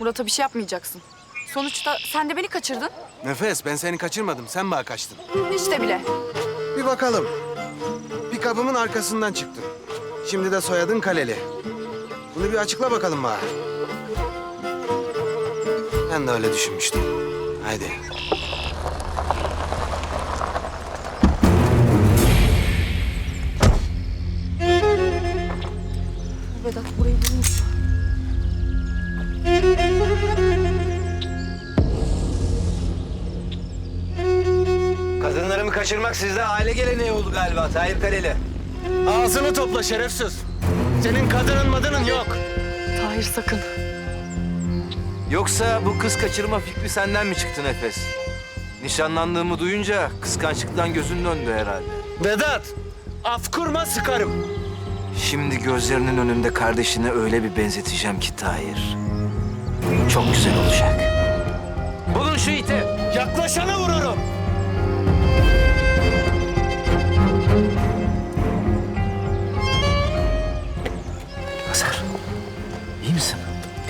Murat'a bir şey yapmayacaksın. Sonuçta sen de beni kaçırdın. Nefes ben seni kaçırmadım. Sen bana kaçtın. İşte bile. Bir bakalım. Bir kabımın arkasından çıktın. Şimdi de soyadın Kaleli. Bunu bir açıkla bakalım bana. Ben de öyle düşünmüştüm. Haydi. Kadınlarımı kaçırmak sizde aile geleneği oldu galiba Tahir Kaleli. Ağzını topla şerefsiz. Senin kadının madının yok. Tahir sakın. Yoksa bu kız kaçırma fikri senden mi çıktı Nefes? Nişanlandığımı duyunca kıskançlıktan gözün döndü herhalde. Vedat, af kurma sıkarım. Şimdi gözlerinin önünde kardeşine öyle bir benzeteceğim ki Tahir. Çok güzel olacak. Bulun şu iti. Yaklaşana vururum. Hazar. iyi misin?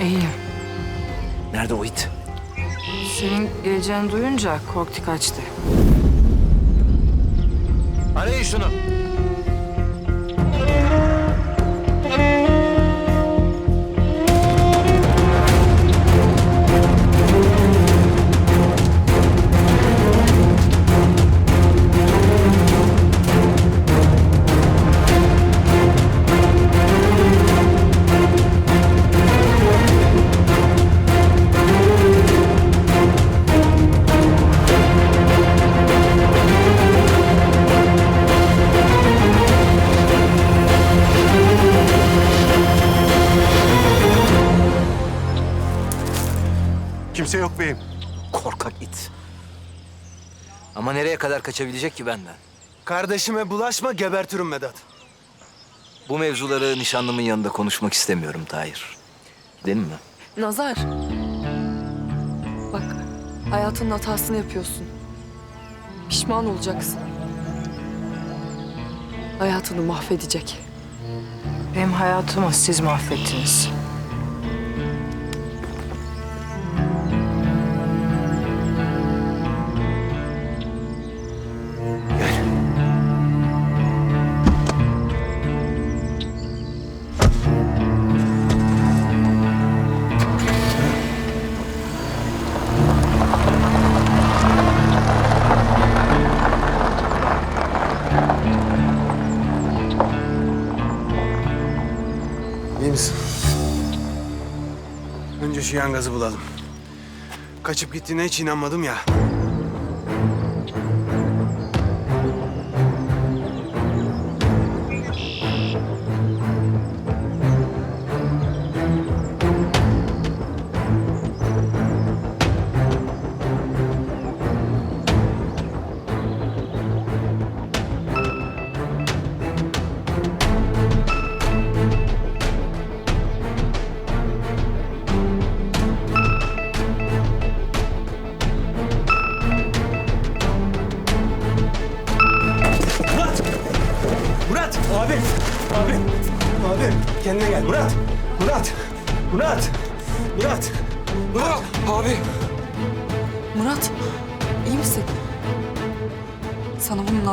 İyiyim. Nerede o it? Senin geleceğini duyunca korktu kaçtı. Arayın şunu. Kadar kaçabilecek ki benden? Kardeşime bulaşma gebertirim Vedat. Bu mevzuları nişanlımın yanında konuşmak istemiyorum Tahir. Gidelim mi? Nazar. Bak hayatının hatasını yapıyorsun. Pişman olacaksın. Hayatını mahvedecek. Benim hayatımı siz mahvettiniz. Misin? Önce şu yangazı bulalım. Kaçıp gittiğine hiç inanmadım ya.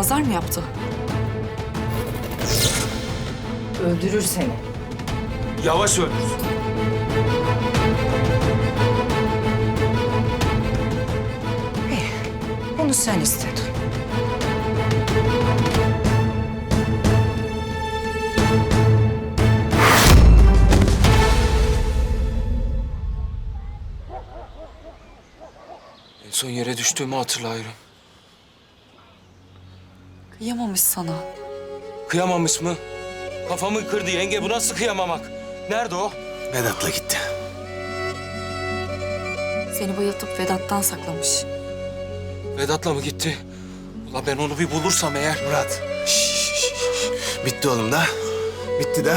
Nazar mı yaptı? Öldürür seni. Yavaş öldür. Bunu sen istedin. En son yere düştüğümü hatırlıyorum. Kıyamamış sana. Kıyamamış mı? Kafamı kırdı yenge. Bu nasıl kıyamamak? Nerede o? Vedat'la gitti. Seni bayıltıp Vedat'tan saklamış. Vedat'la mı gitti? Ula ben onu bir bulursam eğer. Murat. Şş, şş, şş, şş. Bitti oğlum da. Bitti de.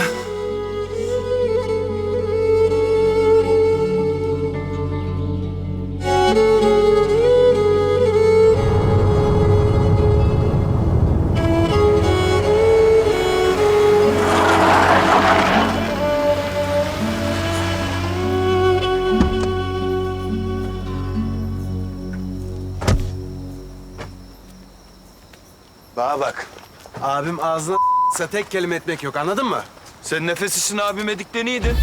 İse tek kelime etmek yok anladın mı? Sen nefes için abime dikleniydin.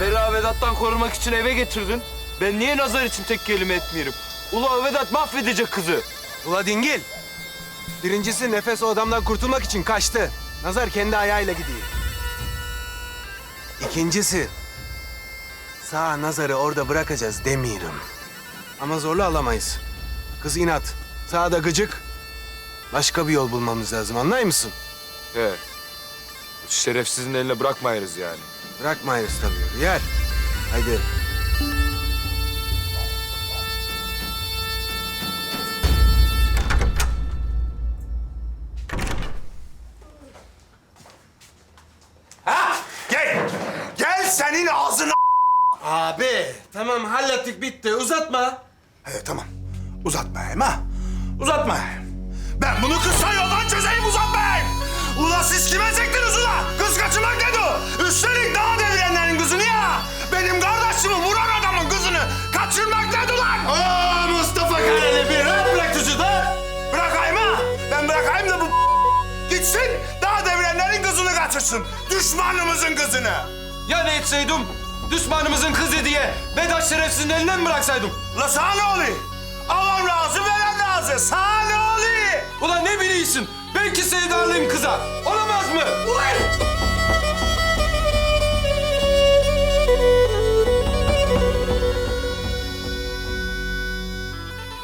Berra Vedat'tan korumak için eve getirdin. Ben niye nazar için tek kelime etmiyorum? Ula Vedat mahvedecek kızı. Ula dingil. Birincisi nefes o adamdan kurtulmak için kaçtı. Nazar kendi ayağıyla gidiyor. İkincisi sağ Nazar'ı orada bırakacağız demiyorum. Ama zorla alamayız. Kız inat. Sağda gıcık. Başka bir yol bulmamız lazım anlay mısın? He. Şerefsizin eline bırakmayırız yani. Bırakmayız tabii. Yer. Haydi. Gel. Gel senin ağzına. Abi tamam hallettik bitti uzatma. Evet tamam. Uzatmayayım ha. Uzatmayayım. Ben bunu kısa yoldan çözeyim uzatmayayım. Ula siz kime çektiniz ula? Kız kaçırmak dedi o. Üstelik daha devirenlerin kızını ya. Benim kardeşimi vuran adamın kızını kaçırmak dedi lan. Aa Mustafa Kareli bir rahat bırak çocuğu da. Bırakayım ha. Ben bırakayım da bu gitsin daha devirenlerin kızını kaçırsın. Düşmanımızın kızını. Ya ne etseydim? Düşmanımızın kızı diye Vedat şerefsizin elinden mi bıraksaydım? La sana ne oluyor? Alan razı veren razı. Sana ne oluyor? Ulan ne biliyorsun? Belki sevdalıyım kıza. Olamaz mı?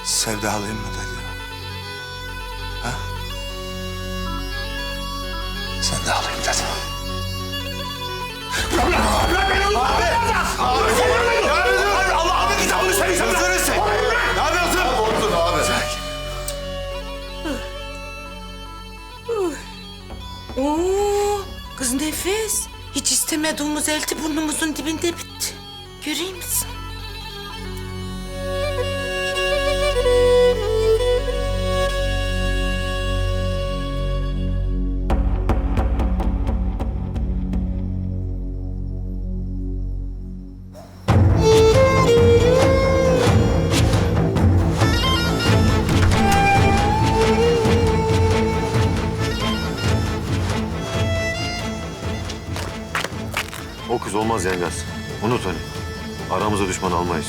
Sevdalıyım mı dedi? Ha? Sevdalıyım dedi. Nefes. Hiç istemediğimiz elti burnumuzun dibinde bitti. Göreyim misin? Olmaz Yengaz. Unut onu. Aramıza düşman almayız.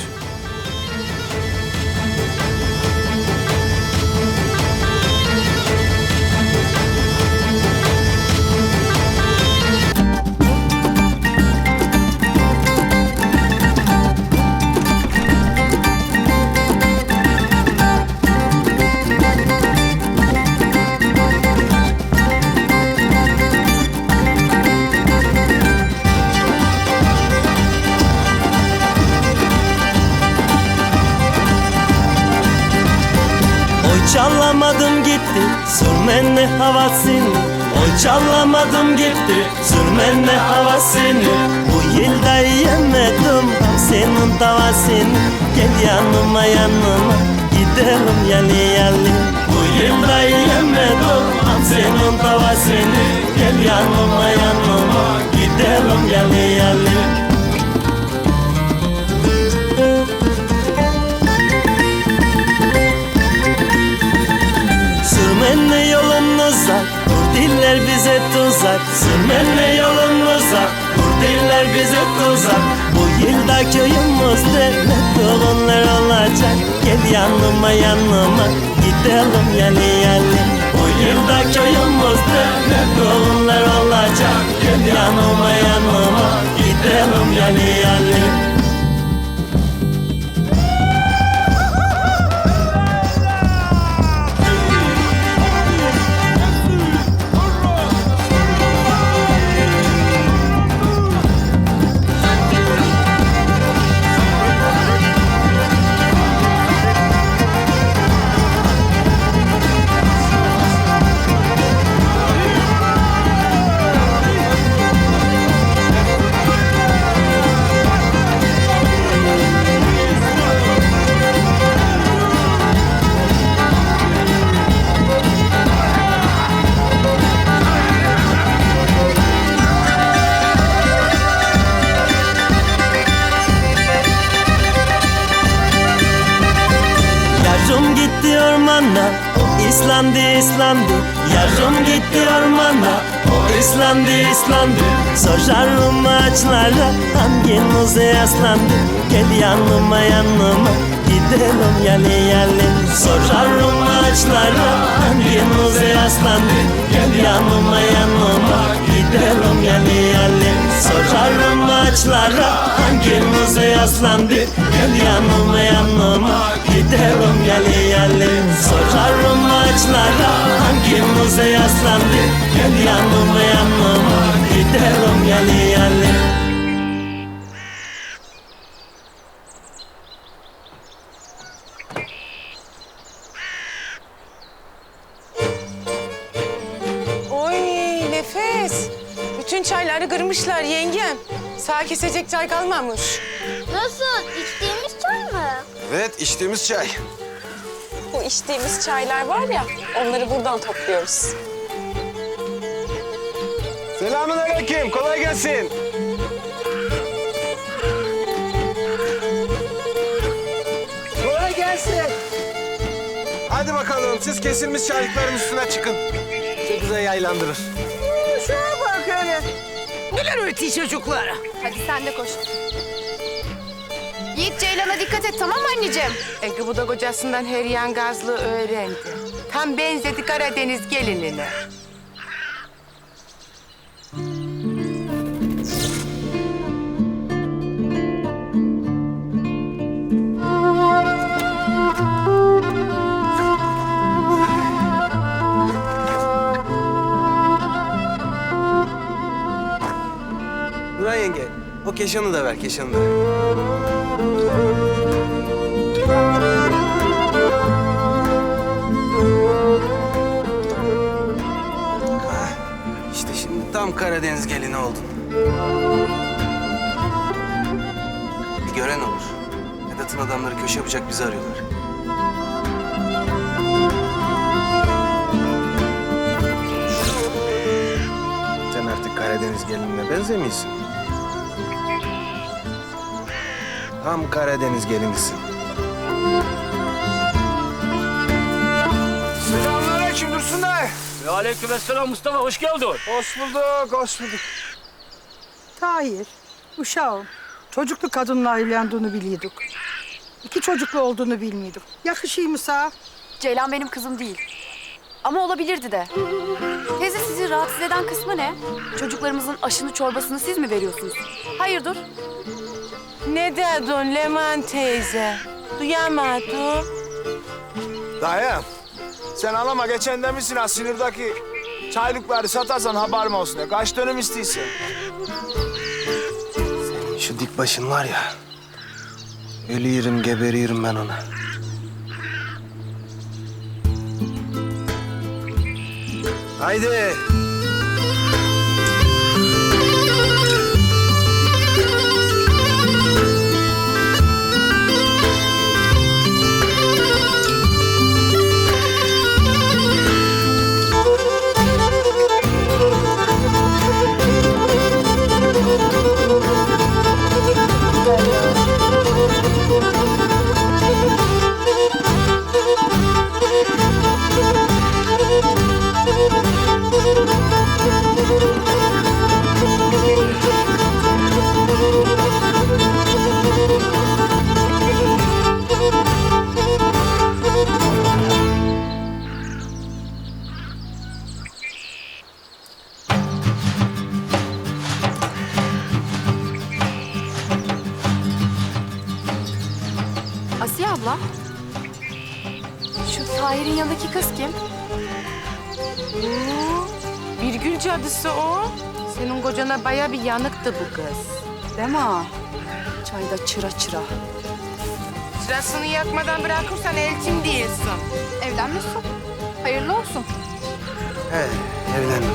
Sürmenle havasını Oy çalamadım gitti. Sürmenle havasını Bu yılda yemedim senin tavasını Gel yanıma yanıma gidelim yali yali. Bu yılda yemedim senin tavasını Gel yanıma yanıma gidelim yali yali bize tuzak Sürmenle yolunuza Kur diller bize tuzak. Bu yılda köyümüzde ne torunlar olacak. Gel yanıma yanıma Gidelim yali yali Bu yılda köyümüzde ne torunlar olacak. Gel yanıma yanıma Gidelim yali yali İslandı İslandı. Yarım gitti ormana. O İslandı İslandı. Sorarım ağaçlara Hanginize yaslandı? Gel yanıma yanıma. Gidelim yali yali Sorarım ağaçlara Hanginize yaslandı? Gel yanıma yanıma. Gidelim yali yali ağaçlara Hanginize yaslandı? Gel yanıma yanıma. Gidelim yali yali Sorarım ağaçlara Hanginize yaslandı? Gel yanıma yanıma. Yali Oy nefes. Bütün çayları kırmışlar yengem. Sağ kesecek çay kalmamış. Nasıl? İçtiğimiz çay mı? Evet içtiğimiz çay. Bu içtiğimiz çaylar var ya, onları buradan topluyoruz. Selamun aleyküm. Kolay gelsin. Kolay gelsin. Hadi bakalım siz kesilmiş çaylıkların üstüne çıkın. Çok güzel yaylandırır. Hadi sen de koş. Yiğit Ceylan'a dikkat et tamam mı anneciğim? Ege bu da kocasından her yan gazlı öğrendi. Tam benzedi Karadeniz gelinine. O keşanı da ver, keşanı da. Ah, İşte şimdi tam Karadeniz gelini oldun. Bir gören olur. Vedat'ın adamları köşe yapacak bizi arıyorlar. Sen artık Karadeniz gelinine benzemiyorsun. Tam Karadeniz gelinisin. Selamünaleyküm Dursun Bey. Ve aleykümselam Mustafa hoş geldin. Hoş bulduk, hoş bulduk. Hayır, uşağım. Çocuklu kadınla evlendiğini biliyorduk. İki çocuklu olduğunu bilmiyorduk. Yakışıyor mu sağ? Ceylan benim kızım değil. Ama olabilirdi de. Teyze sizi rahatsız eden kısmı ne? Çocuklarımızın aşını çorbasını siz mi veriyorsunuz? Hayırdır? Ne dedin Leman teyze? Duyamadım. Dayı, sen alama geçen demişsin ha sınırdaki çaylıkları satarsan haberim olsun diye. Kaç dönüm istiyorsun? Şu dik başın var ya. Ölüyorum, geberiyorum ben ona. Haydi. Yanıktı bu kız. Değil mi? Çayda çıra çıra. Sırasını yakmadan bırakırsan elçim değilsin. Evlenmişsin. Hayırlı olsun. He, evlendim.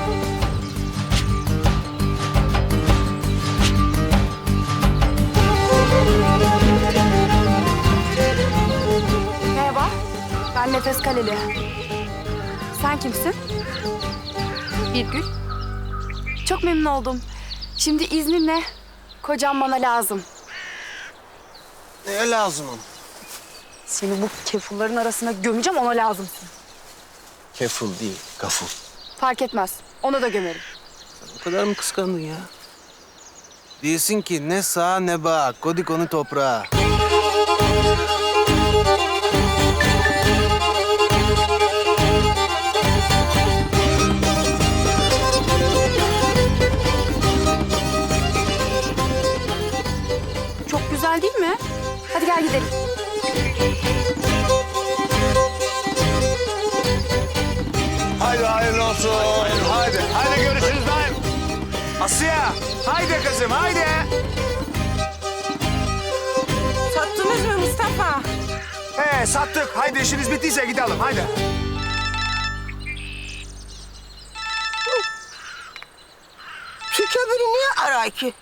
Merhaba. Ben Nefes Kaleli. Sen kimsin? Birgül. Çok memnun oldum. Şimdi izninle kocam bana lazım. Ne lazım ona? Seni bu kefulların arasına gömeceğim ona lazımsın. Keful değil, gaful. Fark etmez. Ona da gömerim. O kadar mı kıskandın ya? Diyorsun ki ne sağ ne bak, kodik onu toprağa. Gidelim. Haydi hayırlı olsun. Haydi. Haydi görüşürüz daim. Asya. Haydi kızım haydi. Sattınız mı Mustafa? He sattık. Haydi işiniz bittiyse gidelim haydi. Türkiye beni niye arar ki?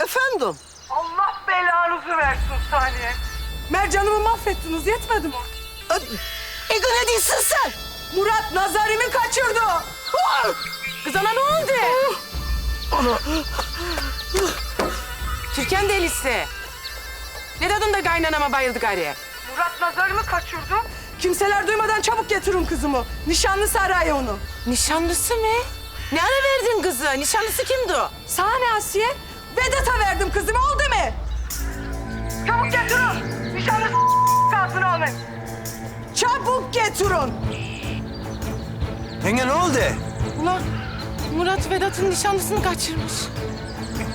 Efendim? Belanızı versin Saniye. Mercan'ımı mahvettiniz yetmedi mi? Ego ne diyorsun sen? Murat nazarımı kaçırdı. Kız ana ne oldu? Türkan delisi. Ne dedin de kaynanama bayıldı gariye? Murat nazarımı kaçırdı. Kimseler duymadan çabuk getirin kızımı. Nişanlısı arıyor onu. Nişanlısı mı? Ne ara verdin kızı? Nişanlısı kimdi o? Sana ne Asiye? Vedat'a verdim kızımı oldu mu? Çabuk getirin. Nişanlısı kalsın oğlum. Çabuk getirin. Yenge ne oldu? Ulan Murat Vedat'ın nişanlısını kaçırmış.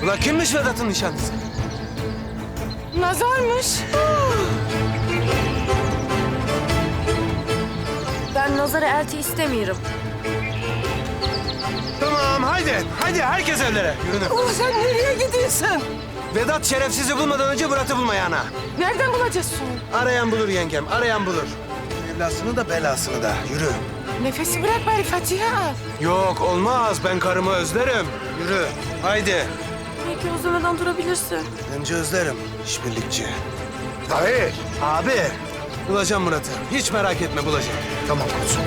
Ula kimmiş Vedat'ın nişanlısı? Nazarmış. Ben nazara elti istemiyorum. Tamam haydi, haydi herkes evlere. Yürünün. Ulan sen nereye gidiyorsun? Vedat şerefsizi bulmadan önce Murat'ı bulmaya ana. Nereden bulacağız şunu? Arayan bulur yengem, arayan bulur. Evlasını da belasını da. Yürü. Nefesi bırak bari Fatiha al. Yok olmaz, ben karımı özlerim. Yürü, haydi. Belki özlemeden durabilirsin. Önce özlerim, işbirlikçi. Tahir. Abi, bulacağım Murat'ı. Hiç merak etme, bulacağım. Tamam kuzum.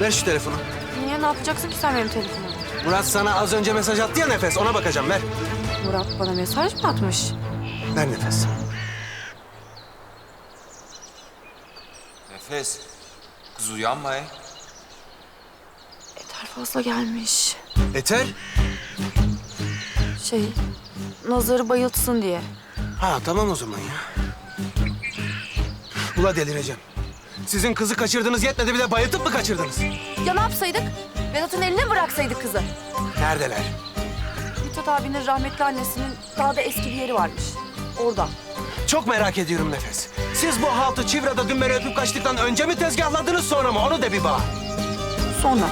Ver şu telefonu. Niye ne yapacaksın ki sen benim telefonumu? Murat sana az önce mesaj attı ya Nefes, ona bakacağım. Ver. Murat bana mesaj mı atmış? Ver Nefes. Nefes. Kız uyanma he. Eter fazla gelmiş. Eter? Şey, nazarı bayıltsın diye. Ha tamam o zaman ya. Ula delireceğim. Sizin kızı kaçırdınız yetmedi bir de bayıltıp mı kaçırdınız? Ya ne yapsaydık? Vedat'ın eline bıraksaydık kızı? Neredeler? Mithat abinin rahmetli annesinin daha da eski bir yeri varmış. Orada. Çok merak ediyorum Nefes. Siz bu haltı Çivra'da dün beni öpüp kaçtıktan önce mi tezgahladınız sonra mı? Onu da bir bak. Sonra.